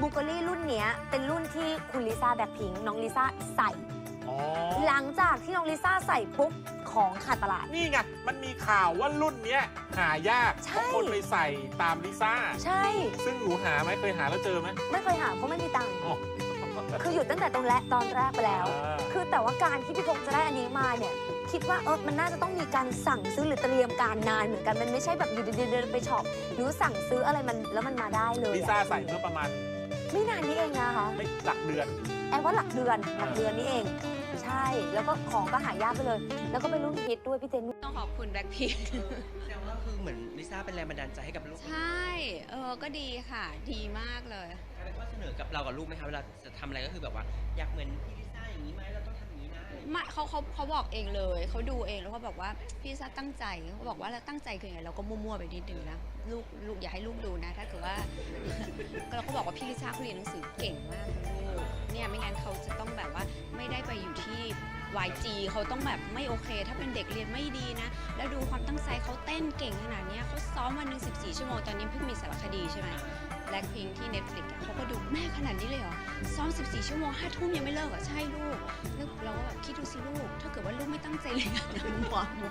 บูเกอรี่รุ่นเนี้ยเป็นรุ่นที่คุณลิซ่าแบ็คพิงน้องลิซ่าใส่ อ๋อหลังจากที่น้องลิซ่าใส่ปุ๊บของขาดตลาด นี่ไง มันมีข่าวว่ารุ่นเนี้ยหายากใช่ เพราะคนไปใส่ตามลิซ่า ใช่ ซึ่งหนูหาไหมเคยหาแล้วเจอไหมไม่เคยหาเพราะไม่มีตังค์ อ๋อคือหยุดตั้งแต่ตรงแรกตอนแรกไปแล้ว อ่าคือแต่ว่าการที่พี่พงษ์จะได้อันนี้มาเนี่ย คิดว่าเออมันน่าจะต้องมีการสั่งซื้อหรือเตรียมการนานเหมือนกันมันไม่ใช่แบบอยู่ดีๆเดินไปช็อปหรือสั่งซื้ออะไรมันแล้วมันมาได้เลยลิอะซ่าใส่เมื่อประมาณ ไม่นานนี้เองนะคะไม่หลักเดือน แอบว่าหลักเดือนหลักเดือนนี้เอง ใช่แล้วก็ของก็หายากไปเลย แล้วก็เป็นรุ่นฮิตด้วยพี่เจนต้องขอบคุณแบล็คพิงแสดงว่าคือเหมือนลิซ่าเป็นแรงบันดาลใจให้กับลูกใช่เออก็ดีค่ะ ดีมากเลยกลายเป็นข้อเสนอกับเรากับลูกไหมคะเวลาจะทำอะไรก็คือแบบว่าอยากเหมือนพี่ลิซ่าอย่างนี้ไหมเราต้องทำอย่างนี้นะอะไรอย่างเงี้ยไม่เขาเขาเขาบอกเองเลยเขาดูเองแล้วเขาบอกว่าพี่ซ่าตั้งใจเขาบอกว่าแล้วตั้งใจคือยังไงเราก็มั่วๆไปนิดนึงนะลูกลูกอย่าให้ลูกดูนะ ถ้าเกิดว่า เราก็บอกว่าพี่ลิซ่าเขาเรียนหนังสือเก่งมากลูกเนี่ยไม่งั้นเขาจะต้องแบบว่าไม่ได้ไปอยู่ที่ YG เขาต้องแบบไม่โอเค ถ้าเป็นเด็กเรียนไม่ดีนะ แล้วดูความตั้งใจเขาเต้นเก่งขนาดเนี้ยเขาซ้อมวันหนึ่ง14 ชั่วโมง ตอนนี้เพิ่งมีสารคดีใช่ไหมแบล็คพิงที่ Netflix อะเขาก็ดูแม่ขนาดนี้เลยเหรอ ซ้อม 14 ชั่วโมง 5 ทุ่มยังไม่เลิกเหรอใช่ลูก แล้วเราก็แบบคิดดูสิลูก ถ้าเกิดว่าลูกไม่ตั้งใจเรียนนะมัวมัว